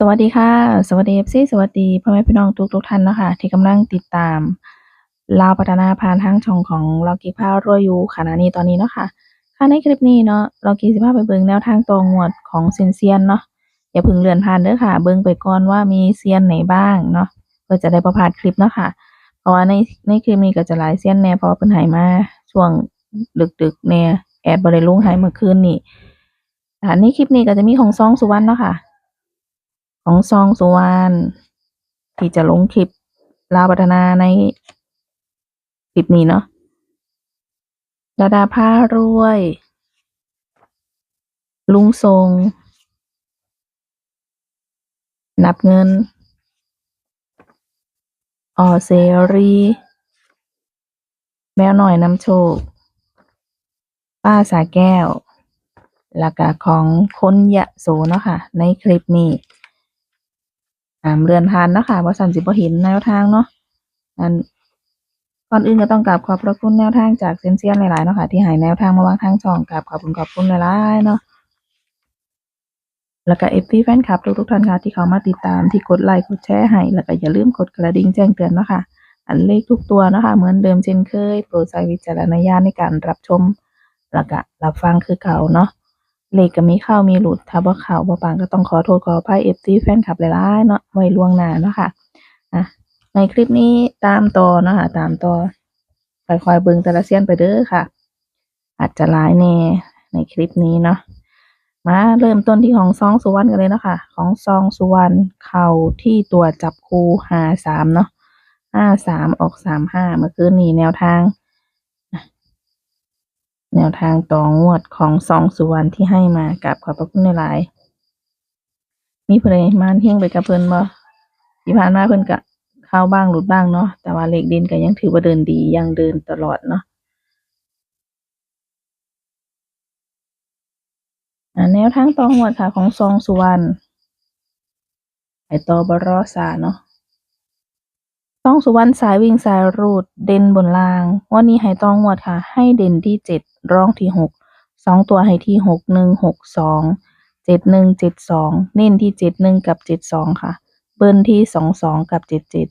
สวัสดีค่ะ สวัสดี FC สวัสดีพ่อแม่พี่น้องทุกๆท่านเนาะค่ะที่กำลังติดตามลาวพัฒนาผ่านทางช่องของเลากิพารวยอยู่ขณะนี้ตอนนี้เนาะค่ะค่ะในคลิปนี้เนาะเลากิสิพาไปเบิ่งแนวทางต่องวดของเซียนๆเนาะอย่าพิ่งเลื่อนผ่านเด้อค่ะ เบิ่งไปก่อนว่ามีเซียนไหนบ้างเนาะเพื่อจะได้บ่พาดคลิปเนาะค่ะ เพราะว่าในในคลิปนี้ก็จะหลายเซียนแน่เพราะเพิ่นให้มาช่วงดึกๆแหน่แอดบ่ได้ลงให้เมื่อคืนนี้ค่ะในคลิปนี้ก็จะมีของซองสุวรรณเนาะค่ะ ของซองสุวรรณที่จะลงคลิปลาวพัฒนาในคลิปนี้เนาะดาดาพารวย ลุงทรง นับเงิน ออเสรี แมวหน่อยน้ำโชค ป้าสาแก้วแล้วก็ของคนยะโสเนาะค่ะ ในคลิปนี้ามเรือนผ่านเนาะค่ะบ่สันสิบ่เห็นแนวทางเนาะอันก่อนอื่นก็ต้องกราบขอบพระคุณแนวทางจากเซนเซียนหลายๆเนาะค่ะที่ให้แนวทางมาวางทางช่องกราบขอบคุณขอบคุณหลายๆเนาะแล้วก็ FT แฟนคลับทุกๆท่านค่ะที่เขามาติดตามที่กดไลค์กดแชร์ให้แล้วก็อย่าลืมกดกระดิ่งแจ้งเตือนเนาะค่ะอันเลขทุกตัวเนาะค่ะเหมือนเดิมเช่นเคย โปรดใช้วิจารณญาณในการรับชม แล้วก็รับฟังคือเก่าเนาะ เลขก็มีเข้ามีหลุดถ้าบ่เข้าบ่ปังก็ต้องขอโทษขออภัย FC แฟนคลับหลายๆเนาะไว้ล่วงหน้าเนาะค่ะอะในคลิปนี้ตามต่อเนาะค่ะตามต่อค่อยๆเบิ่งแต่ละเซียนไปเด้อค่ะ อาจจะหลายแน่ในคลิปนี้เนาะมาเริ่มต้นที่ของซองสุวรรณกันเลยเนาะค่ะ ของซองสุวรรณเข้าที่ตัวจับคูหาสามเนาะห้าสามออกสามห้าเมื่อคืนนี้แนวทาง แนวทางต่องวดของซองสุวรรณที่ให้มากับขอบพระคุณหลายมีเพิ่นได้มานเฮงไปกับเพิ่นบ่ที่ผ่านมาเพิ่นก็เข้าบ้างหลุดบ้างเนาะแต่ว่าเลขเด่นก็ยังถือว่าเดินดียังเดินตลอดเนาะแนวทางต่องวดค่ะของซองสุวรรณไปต่อบรอสาเนาะ องสุวรรณสายวิ่งสายรูดเด่นบนลาง วันนี้ให้ต่องวดค่ะ ให้เด่นที่เจ็ดรองที่หกสองตัวให้ที่หกหนึ่งหกสองเจ็ดหนึ่งเจ็ดสองเน้นที่เจ็ดหนึ่งกับเจ็ดสองค่ะ เบิ้ลที่สองสองกับเจ็ดเจ็ด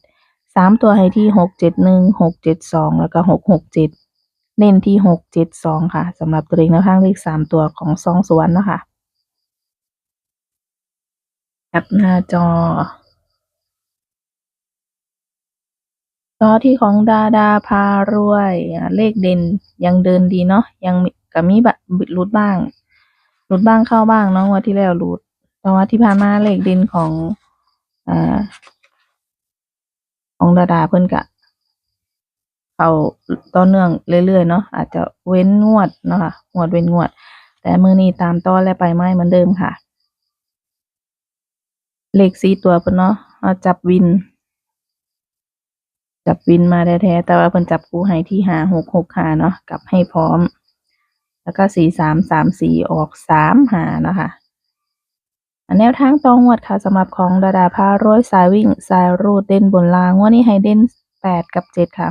สามตัวให้ที่หกเจ็ดหนึ่งหกเจ็ดสองแล้วก็หกหกเจ็ดเน้นที่หกเจ็ดสองค่ะสำหรับตัวเลขแนวทางเลขสามตัวของซองสุวรรณนะคะแคปหน้าจอ ต่อที่ของดาดาพารวยเลขเด่นยังเดินดีเนาะยังมีก็มีบะหลุดบ้างหลุดบ้างเข้าบ้างเนาะงวดที่แล้วหลุดแต่ว่าที่ผ่านมาเลขเด่นของอ่าของดาดาเพิ่นก็เขาต่อเนื่องเรื่อยๆเนาะอาจจะเว้นงวดเนาะค่ะงวดเว้นงวด แต่มือนี้ตามต่อและไปไม้เหมือนเดิมค่ะ เลขสีตัวเพิ่นเนาะจับวิน จับวินมาแท้ๆแต่ว่าเพิ่นจับคู่ให้ที่ห้าหกหกหาเนาะกลับให้พร้อม แล้วก็สี่สามสามสี่ออกสามหาเนาะค่ะแนวทางตองวดค่ะสำหรับของดาดาพารวยสายวิ่งสายรูดเด่นบนลางวันนี้ให้เด่นแปดกับเจ็ดค่ะ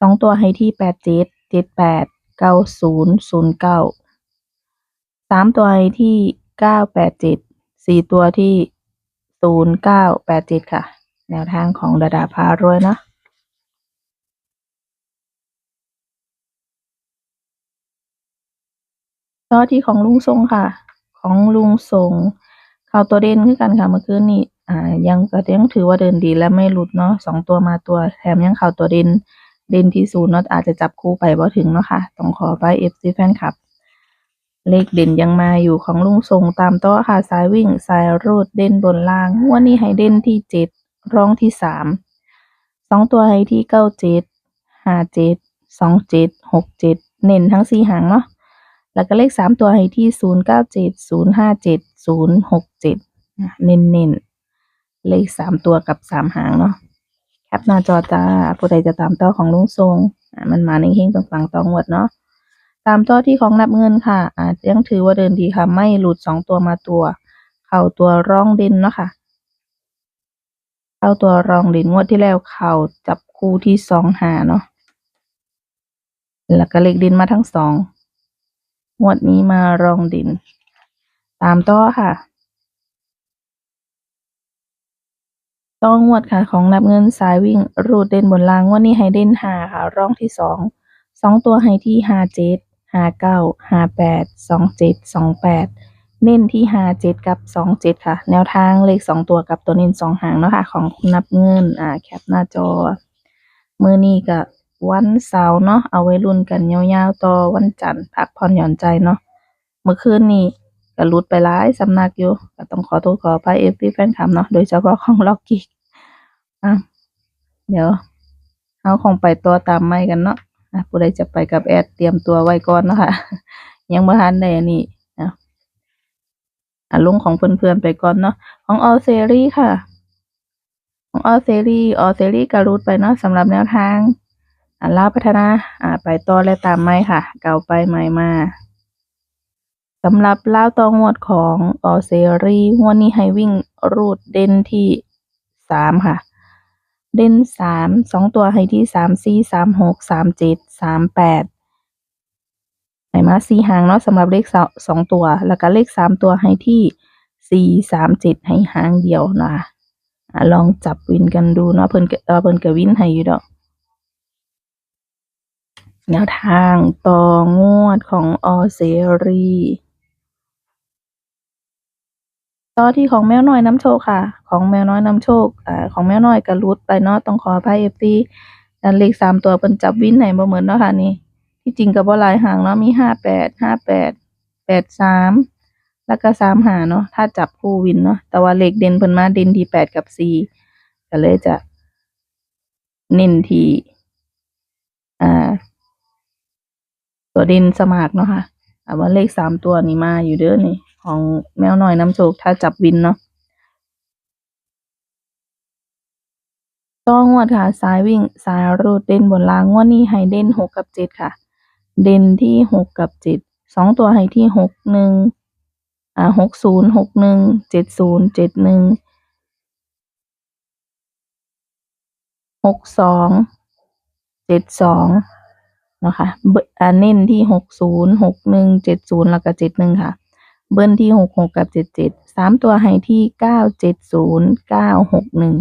สองตัวให้ที่แปดเจ็ดเจ็ดแปดเก้าศูนย์ศูนย์เก้าสามตัวให้ที่เก้าแปดเจ็ดสี่ตัวที่ศูนย์เก้าแปดเจ็ดค่ะ แนวทางของดาดาพารวยเนาะ ต่อที่ของลุงทรงค่ะ ของลุงทรงเข้าตัวเด่นคือกันค่ะเมื่อคืนนี้อ่ายังก็ยังถือว่าเดินดีและไม่หลุดเนาะสองตัวมาตัวแถมยังเข้าตัวเด่นเด่นที่ศูนย์เนาะอาจจะจับคู่ไปบ่ถึงเนาะค่ะต้องขอไป FC แฟนคลับ เลขเด่นยังมาอยู่ของลุงทรงตามต่อค่ะสายวิ่งสายรูดเด่นบนล่างวันนี้ให้เด่นที่เจ็ดร้องที่สามสองตัวให้ที่เก้าเจ็ดห้าเจ็ดสองเจ็ดหกเจ็ดเน้นทั้งสี่หางเนาะ แล้วก็เลขสามตัวให้ที่ศูนย์เก้าเจ็ดศูนย์ห้าเจ็ดศูนย์หกเจ็ดเน้นเน้นๆเลขสามตัวกับสามหางเนาะแคปหน้าจอจ้าผู้ใดจะตามต่อของลุงทรงมันมาในเฮงๆปังๆตองวดเนาะตามต่อที่ของนับเงินค่ะอาจยังถือว่าเดินดีค่ะ ไม่หลุดสองตัวมาตัว เข้าตัวร่องด่นเนาะค่ะเข้าตัวรองด่นงวดที่แล้วเข้าจับคู่ที่สองหาเนาะแล้วก็เลขด่นมาทั้งสอง งวดนี้มารองดิน ตามต่อค่ะต่องวดค่ะของนับเงินสายวิ่ง รูดเด่นบนลางวดนี้ให้เด่นหาค่ะร่องที่สองสองตัวให้ที่ห้าเจ็ดห้าเก้าห้าแปดสองเจ็ดสองแปดเน้นที่ห้าเจ็ดกับสองเจ็ดค่ะ แนวทางเลขสองตัวกับตัวเน้นสองหางเนาะค่ะ ของคุณนับเงินอ่าแคปหน้าจอ มือนี้ก็ วันเสาร์เนาะเอาไว้ลุ้นกันยาวๆต่อวันจันทร์พักผ่อนหย่อนใจเนาะเมื่อคืนนี้ก็หลุดไปหลายสำนักอยู่ก็ต้องขอโทษขออภัย FC แฟนคลับเนาะโดยเฉพาะของล็อกกี้อะเดี๋ยวเราคงไปต่อตามไม้กันเนาะอะผู้ใดจะไปกับแอดเตรียมตัวไว้ก่อนเนาะค่ะ ยังบ่ทันได้อันนี้อะอะลงของเพื่อนๆไปก่อนเนาะของ All Series ค่ะ ของ All Series All Series ก็รูดไปเนาะสำหรับแนวทาง อ่าลาวพัฒนาอ่าไปต่อและตามไม้ค่ะ เก่าไปใหม่มาสำหรับลาวตองวดของ All Series งวดนี้ให้วิ่งรูดเด่นที่สามค่ะ เด่นสามสองตัวให้ที่สามสี่สามหกสามเจ็ดสามแปดให้มาสี่หางเนาะสำหรับเลขสองตัว แล้วก็เลขสามตัวให้ที่สี่สามเจ็ดให้หางเดียวนะอะลองจับวินกันดูเนาะเพิ่นเออเพิ่นก็วินให้อยู่ดอก แนวทางต่องวดของ All Series ต่อที่ของแมวน้อยน้ำโชคค่ะ ของแมวน้อยน้ำโชคอ่าของแมวน้อยก็หลุดไปเนาะต้องขออภัย FC อันเลขสามตัวเพิ่นจับวินให้บ่เหมือนเนาะค่ะนี่ ที่จริงก็บ่หลายห่างเนาะมีห้าแปดห้าแปดแปดสามแล้วก็สามหาเนาะถ้าจับคู่วินเนาะแต่ว่าเลขเด่นเพิ่นมาเด่นที่แปดกับสี่ก็เลยจะเน้นที่อ่า ตัวเด่นสมากเนาะค่ะแต่ว่าเลขสามตัวนี่มาอยู่เด้อนี่ ของแมวน้อยน้ำโชคถ้าจับวินเนาะต่องวดค่ะ สายวิ่งสายรูดเด่นบนล่างงวดนี้ให้เด่นหกกับเจ็ดค่ะ เด่นที่หกกับเจ็ดสองตัวให้ที่หกหนึ่งอ่าหกศูนย์หกหนึ่งเจ็ดศูนย์เจ็ดหนึ่งหกสองเจ็ดสอง เนาะค่ะเบอ่าเน้นที่หกศูนย์หกหนึ่งเจ็ดศูนย์แล้วก็เจ็ดหนึ่งค่ะ เบิ้ลที่หกหกกับเจ็ดเจ็ดสามตัวให้ที่เก้าเจ็ดศูนย์เก้าหกหนึ่ง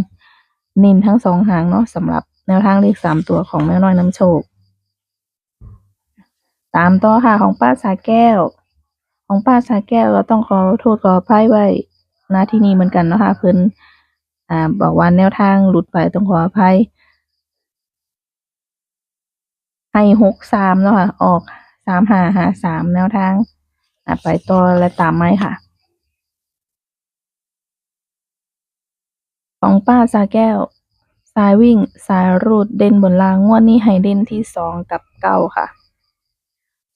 เน้นทั้งสองหางเนาะสำหรับแนวทางเลขสามตัวของแม่น้อยน้ำโชค ตามต่อค่ะของป้าสาแก้ว ของป้าสาแก้วก็ต้องขอโทษขออภัยไว้ณที่นี้เหมือนกันเนาะค่ะเพิ่นอ่าบอกว่าแนวทางหลุดไปต้องขออภัย ให้หกสามเนาะค่ะ ออกสามหาหาสามแนวทางไปต่อและตามไม้ค่ะ ของป้าสาแก้ว สายวิ่งสายรูดเด่นบนลางงวดนี้ให้เด่นที่สองกับเก้าค่ะ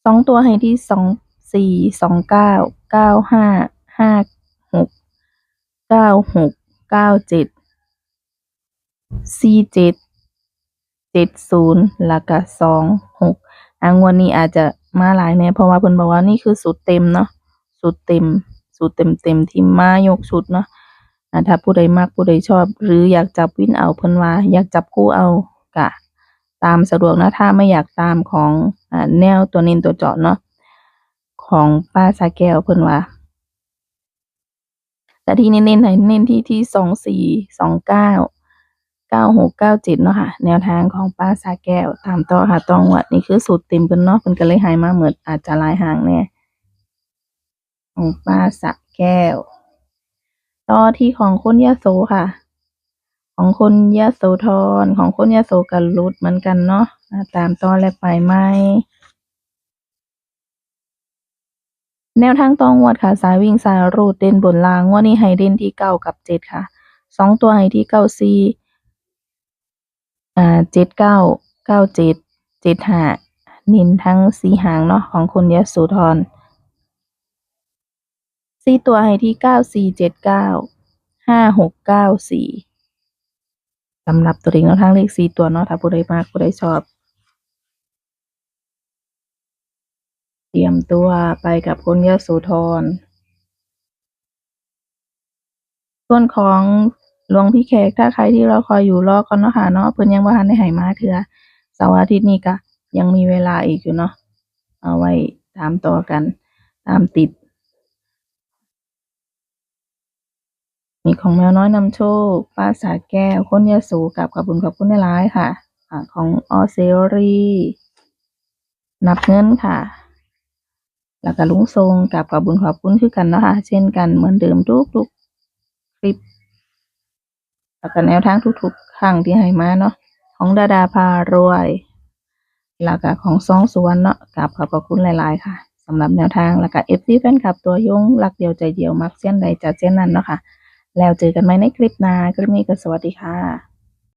สองตัวให้ที่สองสี่สองเก้าเก้าห้าห้าหกเก้าหกเก้าเจ็ดสี่เจ็ด เจ็ดศูนย์แล้วก็สองหกอ่างวดนี้อาจจะมาหลายแน่เพราะว่าเพิ่นบอกว่านี่คือสูตรเต็มเนาะสูตรเต็ม สูตรเต็มๆที่มายกชุดเนาะถ้าผู้ใดมักผู้ใดชอบ หรืออยากจับวินเอาเพิ่นว่า อยากจับคู่เอาก็ตามสะดวกนะถ้าไม่อยากตามของอแนวตัวน้นตัวเจาะเนาะของป้าสาแก้วเพิ่นว่า แต่ที่เน้นๆให้เน้นที่ที่สองสี่สองเก้า เก้าหกเก้าเจ็ดเนาะค่ะ แนวทางของป้าสาแก้วตามต่อค่ะตองวัดนี่คือสูตรเต็มเพิ่นเนาะเพิ่นก็เลยให้มาเหมดอนอาจจะลายหางแน่ของป้าสะแก้ว ต่อที่ของคนยะโสค่ะ ของคนยะโสธรของคนยะโสก็หลุดเหมือนกันเนาะตามต่อและไปใหม่แนวทางตองวดค่ะ สายวิ่งสายรูดเด่นบนลางงวดนี้ให้เด่นที่เก้ากับเจ็ดค่ะสองตัวให้ที่เก้าสี่ อ่าเจ็ดเก้าเก้าเจ็ดเจ็ดห้าน้นทั้งสีหางเนาะของคนยโสธรสี่ตัวให้ที่เก้าสี่เจ็ดเก้าห้าหกเก้าสี่สำหรับตัวเลขแนวทางเลขสี่ตัวเนาะถ้าผู้ใดมักผู้ใดชอบ เตรียมตัวไปกับคนยโสธรส่วนของ หลวงพี่แขกถ้าใครที่รอคอยอยู่รอก่อนเนาะค่ะเนาะเพิ่นยังบ่ทันได้ให้มาเทื่อเสาร์อาทิตย์นี้ก็ยังมีเวลาอีกอยู่เนาะเอาไว้ตามต่อกัน ตามติด มีของแมวน้อยนำโชคป้าสาแก้วคนยะโสกับขอบคุญขอบคุณหลายค่ะอ่าของออเซรีนับเงินค่ะ แล้วก็ลุงทรงกับขอบคุญขอบคุณคือกันเนาะค่ะ เช่นกันเหมือนเดิมทุกๆคลิป แล้วก็แนวทางทุกๆครั้งที่ให้มาเนาะของดาดาพารวยแล้วก็ของซองสวนเนาะกับขอบพระคุณหลาย ๆ ค่ะสำหรับแนวทางแล้วก็ FC แฟนคลับ ตัวยงหลักเดียวใจเดียวมักเส้นใดจัดเส้นนั้นเนาะค่ะแล้วเจอกันไหมในคลิปหน้าคลิปนี้ก็สวัสดีค่ะ